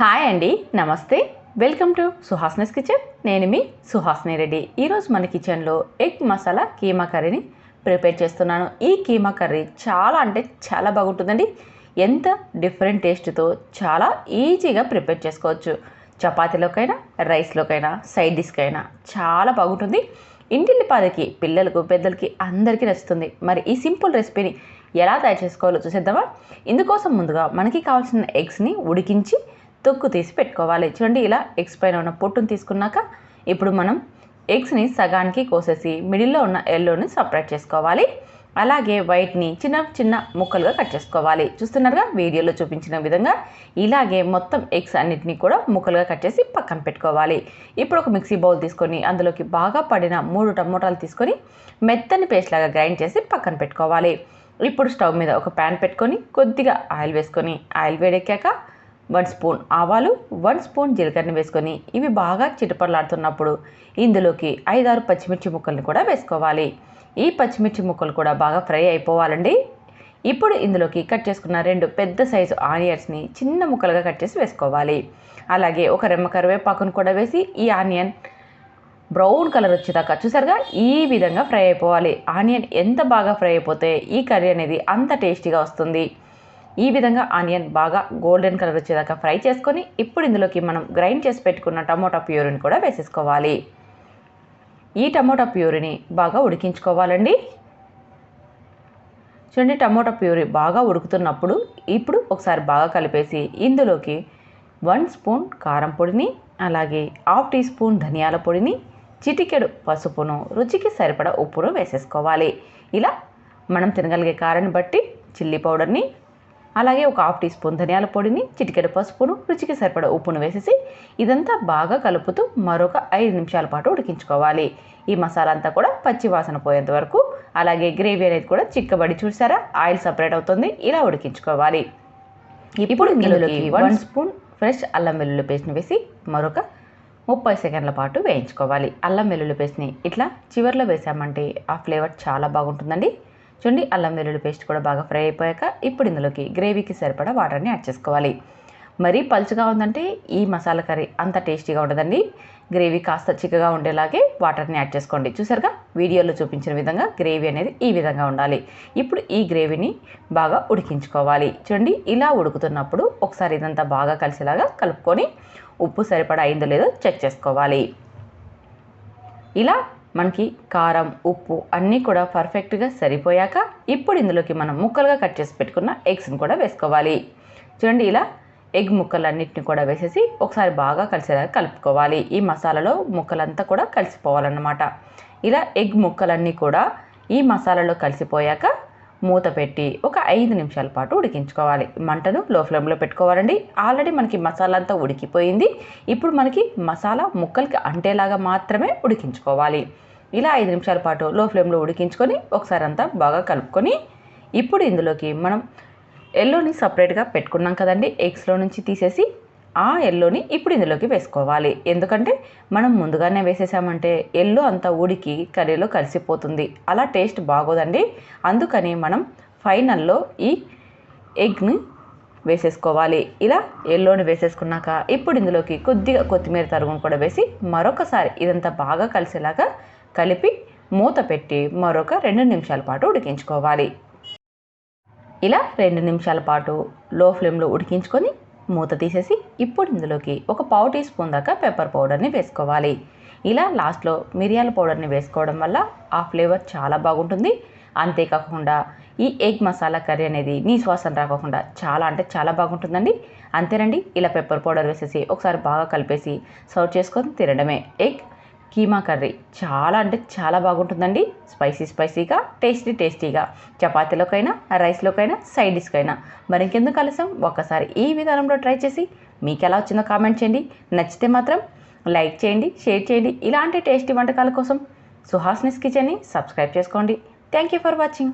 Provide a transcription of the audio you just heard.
Hi అండి నమస్తే. Welcome to Suhasini's kitchen. నేను మీ సుహాస్ని రెడ్డి. ఈరోజు మన కిచెన్లో ఎగ్ మసాలా కీమా కర్రీని ప్రిపేర్ చేస్తున్నాను. ఈ కీమా కర్రీ చాలా అంటే చాలా బాగుంటుందండి. ఎంత డిఫరెంట్ టేస్ట్తో చాలా ఈజీగా ప్రిపేర్ చేసుకోవచ్చు. చపాతీలోకైనా రైస్లోకైనా సైడ్ డిష్కైనా చాలా బాగుంటుంది. ఇంటిల్లిపాదకి పిల్లలకు పెద్దలకి అందరికీ నచ్చుతుంది. మరి ఈ సింపుల్ రెసిపీని ఎలా తయారు చేసుకోవాలో చూసేద్దామా? ఇందుకోసం ముందుగా మనకి కావాల్సిన ఎగ్స్ని ఉడికించి తొక్కు తీసి పెట్టుకోవాలి. చూడండి ఇలా ఎగ్స్ పైన ఉన్న పొట్టును తీసుకున్నాక ఇప్పుడు మనం ఎగ్స్ని సగానికి కోసేసి మిడిల్లో ఉన్న ఎల్లోని సపరేట్ చేసుకోవాలి. అలాగే వైట్ని చిన్న చిన్న ముక్కలుగా కట్ చేసుకోవాలి. చూస్తున్నారుగా వీడియోలో చూపించిన విధంగా ఇలాగే మొత్తం ఎగ్స్ అన్నిటినీ కూడా ముక్కలుగా కట్ చేసి పక్కన పెట్టుకోవాలి. ఇప్పుడు ఒక మిక్సీ బౌల్ తీసుకొని అందులోకి బాగా పడిన మూడు టమోటాలు తీసుకొని మెత్తని పేస్ట్ లాగా గ్రైండ్ చేసి పక్కన పెట్టుకోవాలి. ఇప్పుడు స్టవ్ మీద ఒక ప్యాన్ పెట్టుకొని కొద్దిగా ఆయిల్ వేసుకొని ఆయిల్ వేడెక్కాక వన్ స్పూన్ ఆవాలు వన్ స్పూన్ జీలకర్రని వేసుకొని ఇవి బాగా చిటపడలాడుతున్నప్పుడు ఇందులోకి ఐదారు పచ్చిమిర్చి ముక్కల్ని కూడా వేసుకోవాలి. ఈ పచ్చిమిర్చి ముక్కలు కూడా బాగా ఫ్రై అయిపోవాలండి. ఇప్పుడు ఇందులోకి కట్ చేసుకున్న రెండు పెద్ద సైజు ఆనియన్స్ని చిన్న ముక్కలుగా కట్ చేసి వేసుకోవాలి. అలాగే ఒక రెమ్మ కరివేపాకును కూడా వేసి ఈ ఆనియన్ బ్రౌన్ కలర్ వచ్చేదాకా చూసారుగా ఈ విధంగా ఫ్రై అయిపోవాలి. ఆనియన్ ఎంత బాగా ఫ్రై అయిపోతే ఈ కర్రీ అనేది అంత టేస్టీగా వస్తుంది. ఈ విధంగా ఆనియన్ బాగా గోల్డెన్ కలర్ వచ్చేదాకా ఫ్రై చేసుకొని ఇప్పుడు ఇందులోకి మనం గ్రైండ్ చేసి పెట్టుకున్న టమోటా ప్యూరిని కూడా వేసేసుకోవాలి. ఈ టమోటా ప్యూరిని బాగా ఉడికించుకోవాలండి. చూడండి టమోటా ప్యూరీ బాగా ఉడుకుతున్నప్పుడు ఇప్పుడు ఒకసారి బాగా కలిపేసి ఇందులోకి వన్ స్పూన్ కారం పొడిని అలాగే హాఫ్ టీ స్పూన్ ధనియాల పొడిని చిటికెడు పసుపును రుచికి సరిపడా ఉప్పును వేసేసుకోవాలి. ఇలా మనం తినగలిగే కారాన్ని బట్టి చిల్లీ పౌడర్ని అలాగే ఒక హాఫ్ టీ స్పూన్ ధనియాల పొడిని చిటికెడు పసుపును రుచికి సరిపడా ఉప్పును వేసేసి ఇదంతా బాగా కలుపుతూ మరొక ఐదు నిమిషాల పాటు ఉడికించుకోవాలి. ఈ మసాలా అంతా కూడా పచ్చి వాసన పోయేంత వరకు. అలాగే గ్రేవీ అనేది కూడా చిక్కబడి చూసారా? ఆయిల్ సపరేట్ అవుతుంది. ఇలా ఉడికించుకోవాలి. ఇప్పుడు ఇందులోకి వన్ స్పూన్ ఫ్రెష్ అల్లం వెల్లుల్లి పేస్ట్ని వేసి మరొక ముప్పై సెకండ్ల పాటు వేయించుకోవాలి. అల్లం వెల్లుల్లి పేస్ట్ని ఇట్లా చివర్లో వేసామంటే ఆ ఫ్లేవర్ చాలా బాగుంటుందండి. చూడండి అల్లం వెల్లుల్లి పేస్ట్ కూడా బాగా ఫ్రై అయిపోయాక ఇప్పుడు ఇందులోకి గ్రేవీకి సరిపడా వాటర్ని యాడ్ చేసుకోవాలి. మరీ పలుచగా ఉందంటే ఈ మసాలా కర్రీ అంత టేస్టీగా ఉండదండి. గ్రేవీ కాస్త చిక్కగా ఉండేలాగే వాటర్ని యాడ్ చేసుకోండి. చూసారుగా? వీడియోలో చూపించిన విధంగా గ్రేవీ అనేది ఈ విధంగా ఉండాలి. ఇప్పుడు ఈ గ్రేవీని బాగా ఉడికించుకోవాలి. చూడండి ఇలా ఉడుకుతున్నప్పుడు ఒకసారి ఇదంతా బాగా కలిసేలాగా కలుపుకొని ఉప్పు సరిపడా అయిందో లేదో చెక్ చేసుకోవాలి. ఇలా మనకి కారం ఉప్పు అన్నీ కూడా పర్ఫెక్ట్గా సరిపోయాక ఇప్పుడు ఇందులోకి మనం ముక్కలుగా కట్ చేసి పెట్టుకున్న ఎగ్స్ని కూడా వేసుకోవాలి. చూడండి ఇలా ఎగ్ ముక్కలన్నిటిని కూడా వేసేసి ఒకసారి బాగా కలిసేలాగా కలుపుకోవాలి. ఈ మసాలాలో ముక్కలంతా కూడా కలిసిపోవాలన్నమాట. ఇలా ఎగ్ ముక్కలన్నీ కూడా ఈ మసాలాలో కలిసిపోయాక మూత పెట్టి ఒక ఐదు నిమిషాల పాటు ఉడికించుకోవాలి. మంటను లో ఫ్లేమ్లో పెట్టుకోవాలండి. ఆల్రెడీ మనకి మసాలా అంతా ఉడికిపోయింది. ఇప్పుడు మనకి మసాలా ముక్కలకి అంటేలాగా మాత్రమే ఉడికించుకోవాలి. ఇలా ఐదు నిమిషాల పాటు లో ఫ్లేమ్లో ఉడికించుకొని ఒకసారి అంతా బాగా కలుపుకొని ఇప్పుడు ఇందులోకి మనం ఎల్లోని సపరేట్గా పెట్టుకున్నాం కదండి. ఎగ్స్లో నుంచి తీసేసి ఆ ఎల్లోని ఇప్పుడు ఇందులోకి వేసుకోవాలి. ఎందుకంటే మనం ముందుగానే వేసేసామంటే ఎల్లో అంతా ఉడికి కర్రీలో కలిసిపోతుంది. అలా టేస్ట్ బాగోదండి. అందుకని మనం ఫైనల్లో ఈ ఎగ్ని వేసేసుకోవాలి. ఇలా ఎల్లోని వేసేసుకున్నాక ఇప్పుడు ఇందులోకి కొద్దిగా కొత్తిమీర తరుగును కూడా వేసి మరొకసారి ఇదంతా బాగా కలిసేలాగా కలిపి మూత పెట్టి మరొక రెండు నిమిషాల పాటు ఉడికించుకోవాలి. ఇలా రెండు నిమిషాల పాటు లో ఫ్లేమ్లో ఉడికించుకొని మూత తీసేసి ఇప్పుడు ఇందులోకి ఒక పావు టీ స్పూన్ దాకా పెప్పర్ పౌడర్ని వేసుకోవాలి. ఇలా లాస్ట్లో మిరియాల పౌడర్ని వేసుకోవడం వల్ల ఆ ఫ్లేవర్ చాలా బాగుంటుంది. అంతేకాకుండా ఈ ఎగ్ మసాలా కర్రీ అనేది నీ శ్వాసన రాకుండా చాలా అంటే చాలా బాగుంటుందండి. అంతేనండి ఇలా పెప్పర్ పౌడర్ వేసేసి ఒకసారి బాగా కలిపేసి సర్వ్ చేసుకొని తినడమే. ఎగ్ కీమా కర్రీ చాలా అంటే చాలా బాగుంటుందండి. స్పైసీ స్పైసీగా టేస్టీ టేస్టీగా. చపాతీలోకైనా రైస్లోకైనా సైడ్ డిష్కైనా. మరి ఇంకెందుకు ఆలస్యం? ఒక్కసారి ఈ విధానంలో ట్రై చేసి మీకు ఎలా వచ్చిందో కామెంట్ చేయండి. నచ్చితే మాత్రం లైక్ చేయండి షేర్ చేయండి. ఇలాంటి టేస్టీ వంటకాల కోసం సుహాస్నిస్ కిచెన్ని సబ్స్క్రైబ్ చేసుకోండి. Thank you for watching.